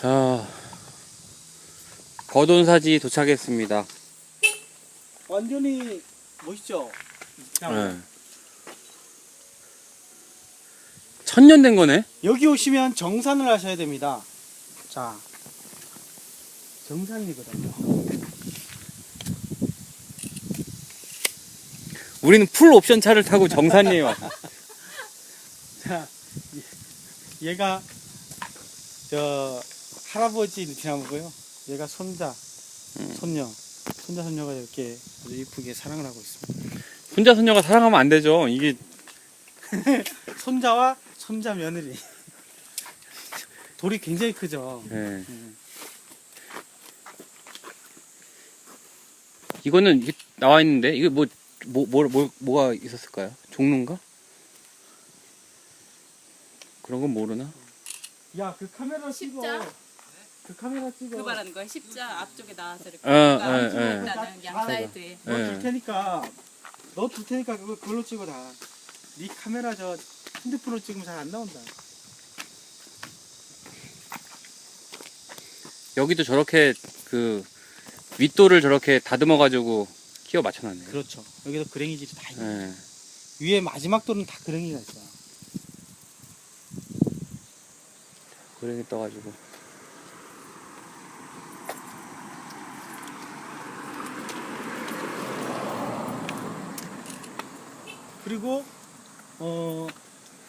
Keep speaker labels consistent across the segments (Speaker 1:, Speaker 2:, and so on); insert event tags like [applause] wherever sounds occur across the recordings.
Speaker 1: 자, 거돈사지 도착했습니다.
Speaker 2: 완전히 멋있죠?
Speaker 1: 네. 천년 된 거네?
Speaker 2: 여기 오시면 정산을 하셔야 됩니다. 자, 정산이거든요.
Speaker 1: 우리는 풀 옵션 차를 타고 정산리에 왔어. [laughs]
Speaker 2: 자, 얘- 얘가 저 할아버지 느티나무고요. 얘가 손자, 손녀, 손자 손녀가 이렇게 아주 이쁘게 사랑을 하고 있습니다.
Speaker 1: 혼자 손녀가 사랑하면 안 되죠. 이게 [laughs]
Speaker 2: 손자와 손자 며느리. 돌이 굉장히 크죠.
Speaker 1: 예. 이거는 이게 나와 있는데 이게 뭐 뭐, 뭐, 뭐, 뭐 가 있었을까요? 종로인가? 그런 건 모르나?
Speaker 2: 야, 그 카메라 찍어.
Speaker 3: 십자?
Speaker 2: 그 카메라 찍어.
Speaker 3: 그 말하는 거야. 십자 앞쪽에 나와서 이렇게.
Speaker 1: 어, 예,
Speaker 3: 앞쪽에
Speaker 1: 예.
Speaker 3: 있다는 양 사이드에.
Speaker 2: 너
Speaker 1: 예.
Speaker 2: 줄 테니까 너 줄 테니까 그거 그걸로 찍어 다. 네 카메라 저 핸드폰으로 찍으면 잘 안 나온다.
Speaker 1: 여기도 저렇게 그 윗돌을 저렇게 다듬어 가지고 끼워 맞춰놨네.
Speaker 2: 그렇죠. 여기도 그랭이질이 다 있네.
Speaker 1: 예.
Speaker 2: 위에 마지막 돌은 다 그랭이가 있어요.
Speaker 1: 그랭이 떠가지고.
Speaker 2: 그리고 어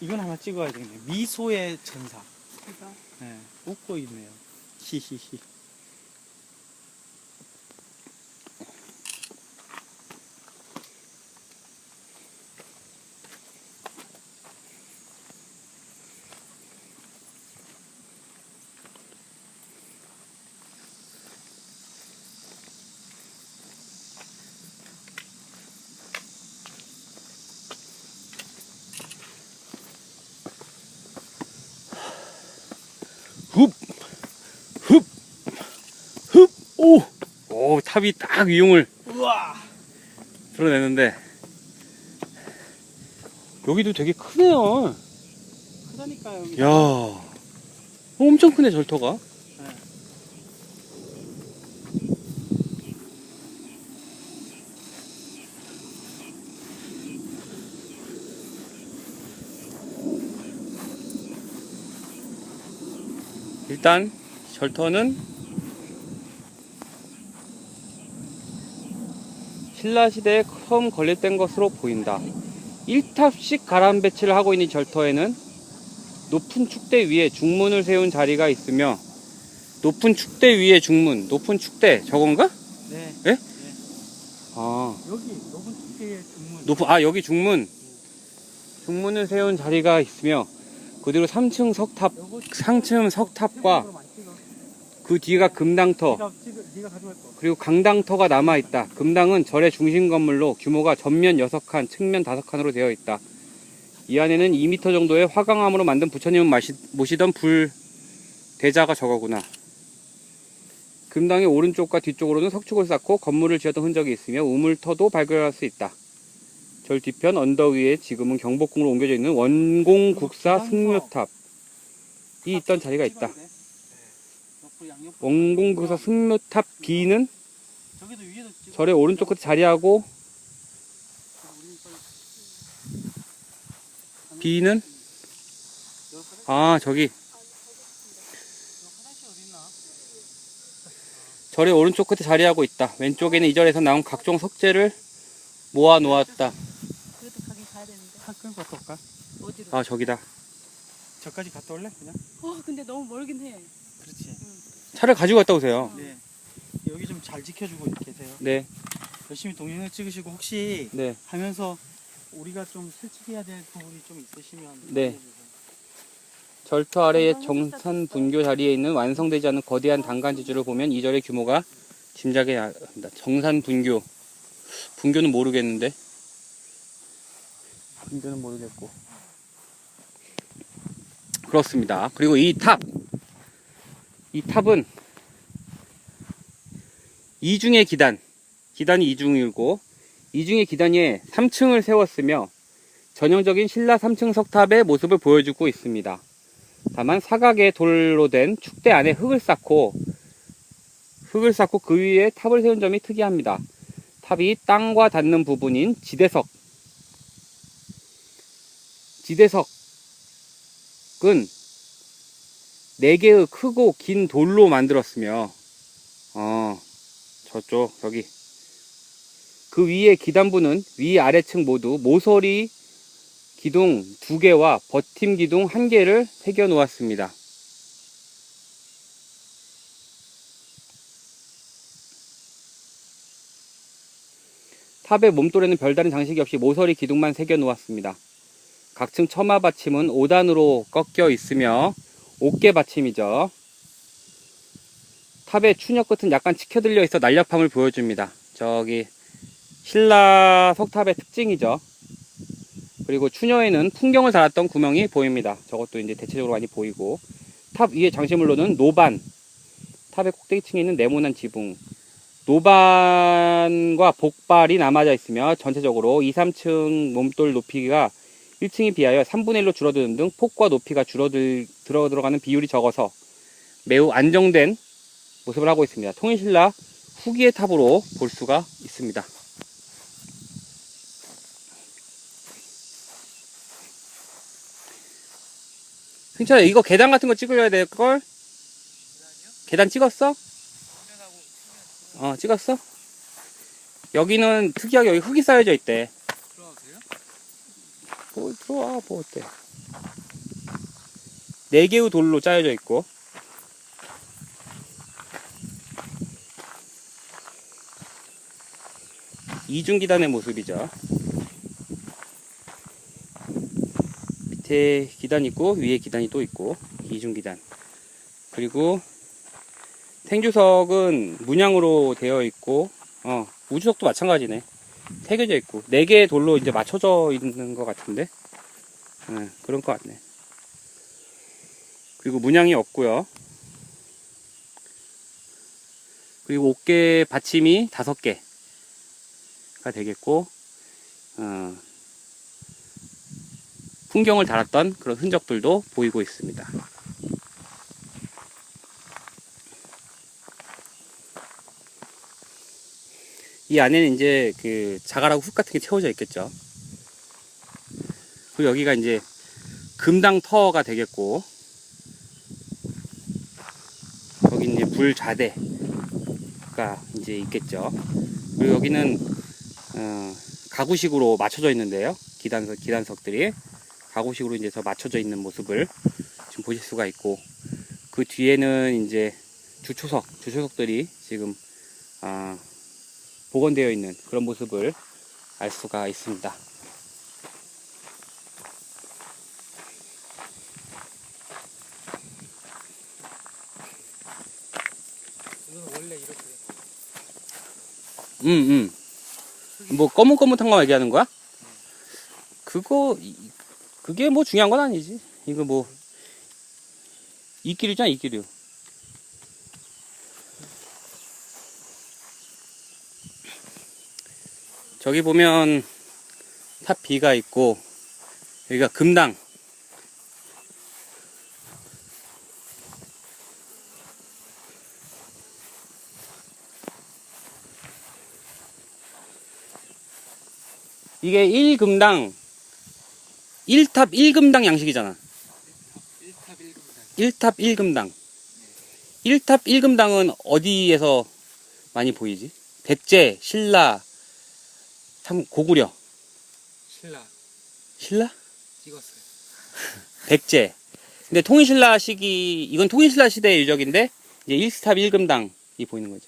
Speaker 2: 이건 하나 찍어야 되겠네. 미소의.
Speaker 3: 이거.
Speaker 2: 네, 웃고 있네요. 히히히.
Speaker 1: 흡! 흡! 흡! 오! 오, 탑이 딱 위용을
Speaker 2: 우와.
Speaker 1: 드러내는데. 여기도 되게 크네요.
Speaker 2: 크다니까 여기.
Speaker 1: 야 엄청 크네, 절터가. 일단 절터는 신라 시대에 처음 건립된 것으로 보인다. 1탑씩 가람 배치를 하고 있는 절터에는 높은 축대 위에 중문을 세운 자리가 있으며 높은 축대 위에 중문, 높은 축대 저건가?
Speaker 2: 네.
Speaker 1: 아,
Speaker 2: 여기 높은 축제의 중문.
Speaker 1: 높은 아 여기 중문. 중문을 세운 자리가 있으며 그 뒤로 3층 석탑, 상층 석탑과. 그 뒤가 금당터. 그리고 강당터가 남아 있다. 금당은 절의 중심 건물로 규모가 전면 6칸, 측면 5칸으로 되어 있다. 이 안에는 2m 정도의 화강암으로 만든 부처님을 마시, 모시던 불 대자가 저거구나. 금당의 오른쪽과 뒤쪽으로는 석축을 쌓고 건물을 지었던 흔적이 있으며 우물터도 발견할 수 있다. 절 뒤편 언덕 위에 지금은 경복궁으로 옮겨져 있는 원공국사 승묘탑이 있던 자리가 있다.
Speaker 2: 네.
Speaker 1: 원공국사 승묘탑 B는. 절의 오른쪽 끝에 자리하고 B는 아 저기? 절의 오른쪽 끝에 자리하고 있다. 왼쪽에는 이 절에서 나온 각종 석재를 모아 놓았다.
Speaker 3: 그래도 가긴 가야 되는데.
Speaker 2: 차 끌고 갔다 올까?
Speaker 3: 어디로?
Speaker 1: 아 저기다.
Speaker 2: 저까지 갔다 올래? 그냥?
Speaker 3: 어, 근데 너무 멀긴 해.
Speaker 2: 그렇지.
Speaker 1: 차를 가지고 갔다 오세요.
Speaker 2: 네. 여기 좀 잘 지켜주고 계세요.
Speaker 1: 네,
Speaker 2: 열심히 동영상 찍으시고 혹시
Speaker 1: 네.
Speaker 2: 하면서 우리가 좀 설치해야 될 부분이 좀 있으시면
Speaker 1: 네.
Speaker 2: 알려주세요.
Speaker 1: 절터 아래의 정산 분교 자리에 있는 완성되지 않은 거대한 단간 지주를 보면 이 절의 규모가 짐작이 합니다. 정산 분교. 분교는 모르겠는데. 분교는 모르겠고. 그렇습니다. 그리고 이 탑. 이 탑은 이중의 기단. 기단이 이중이고 이중의 기단 위에 3층을 세웠으며 전형적인 신라 3층 석탑의 모습을 보여주고 있습니다. 다만 사각의 돌로 된 축대 안에 흙을 쌓고 흙을 쌓고 그 위에 탑을 세운 점이 특이합니다. 탑이 땅과 닿는 부분인 지대석 지대석은 네 개의 크고 긴 돌로 만들었으며 어 저쪽 여기 그 위에 기단부는 위 아래층 모두 모서리 기둥 두 개와 버팀 기둥 한 개를 새겨 놓았습니다. 탑의 몸돌에는 별다른 장식이 없이 모서리 기둥만 새겨 놓았습니다. 각층 처마 받침은 5단으로 꺾여 있으며 옥계 받침이죠. 탑의 추녀 끝은 약간 치켜들려 있어 날렵함을 보여줍니다. 저기 신라 석탑의 특징이죠. 그리고 추녀에는 풍경을 달았던 구멍이 보입니다. 저것도 이제 대체적으로 많이 보이고 탑 위에 장시물로는 노반 탑의 꼭대기층에 있는 네모난 지붕 노반과 복발이 남아져 있으며 전체적으로 2, 3층 몸돌 높이가 1층에 비하여 3분의 1로 줄어드는 등 폭과 높이가 줄어들 들어 들어가는 비율이 적어서 매우 안정된 모습을 하고 있습니다. 통일신라 후기의 탑으로 볼 수가 있습니다. 승철아 이거 계단 같은 거 찍어야 될 걸? 계단 찍었어? 어 찍었어? 여기는 특이하게 여기 흙이 쌓여져 있대.
Speaker 2: 들어가세요?
Speaker 1: 뭐 들어와 뭐 어때? 네 개의 돌로 짜여져 있고 이중 기단의 모습이죠. 밑에 기단 있고 위에 기단이 또 있고 이중 기단. 그리고 생주석은 문양으로 되어 있고 어 우주석도 마찬가지네. 새겨져 있고 네 개의 돌로 이제 맞춰져 있는 것 같은데? 네, 그런 것 같네. 그리고 문양이 없고요. 그리고 옥계 받침이 다섯 개가 되겠고 어, 풍경을 달았던 그런 흔적들도 보이고 있습니다 이 안에는 이제 그 자갈하고 흙 같은 게 채워져 있겠죠. 그리고 여기가 이제 금당 터가 되겠고, 여기 이제 불자대가 이제 있겠죠. 그리고 여기는 어, 가구식으로 맞춰져 있는데요. 기단석 기단석들이 가구식으로 이제 더 맞춰져 있는 모습을 지금 보실 수가 있고, 그 뒤에는 이제 주초석 주초석들이 지금 아, 복원되어 있는 그런 모습을 알 수가 있습니다. 음, 음. 뭐 검은검은한 거 얘기하는 거야? 그거 이- 그게 뭐 중요한 건 아니지. 이거 뭐 이끼류잖아, 이끼류. 저기 보면 탑 B가 있고 여기가 금당 이게 1금당 1탑 1금당 양식이잖아.
Speaker 2: 1탑 1금당
Speaker 1: 1탑 1금당. 1탑 1금당은 어디에서 많이 보이지? 백제, 신라, 참 고구려.
Speaker 2: 신라
Speaker 1: 신라?
Speaker 2: 찍었어요 [laughs]
Speaker 1: 백제. 근데 통일신라 시기, 이건 통일신라 시대의 유적인데, 이제 1탑 1금당이 보이는 거지.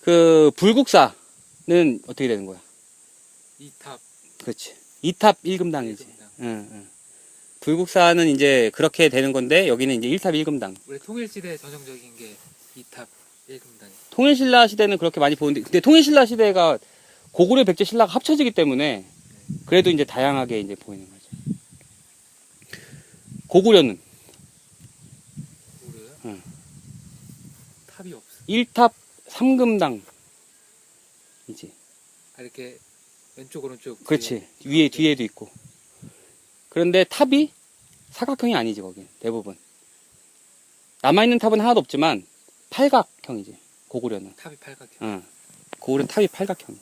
Speaker 1: 그, 불국사는 어떻게 되는 거야?
Speaker 2: 2탑
Speaker 1: 그렇지. 2탑 1금당이지.
Speaker 2: 1금당
Speaker 1: 응, 응. 불국사는 이제 그렇게 되는 건데, 여기는 이제 1탑 1금당.
Speaker 2: 원래 통일시대 전형적인 게 2탑 1금당
Speaker 1: 통일신라 시대는 그렇게 많이 보는데, 근데 통일신라 시대가 고구려 백제 신라가 합쳐지기 때문에 그래도 이제 다양하게 이제 보이는 거죠. 고구려는
Speaker 2: 고구려요?
Speaker 1: 응.
Speaker 2: 탑이 없어.
Speaker 1: 1탑 3금당 이제.
Speaker 2: 아, 이렇게 왼쪽 오른쪽.
Speaker 1: 그렇지.
Speaker 2: 뒤에,
Speaker 1: 위에 뒤에도 있고. 그런데 탑이 사각형이 아니지 거기 대부분. 남아 있는 탑은 하나도 없지만 팔각형이지 고구려는.
Speaker 2: 탑이 팔각형.
Speaker 1: 응. 고구려 탑이 팔각형.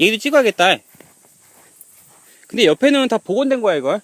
Speaker 1: 얘도 찍어야겠다. 근데 옆에는 다 복원된 거야 이걸?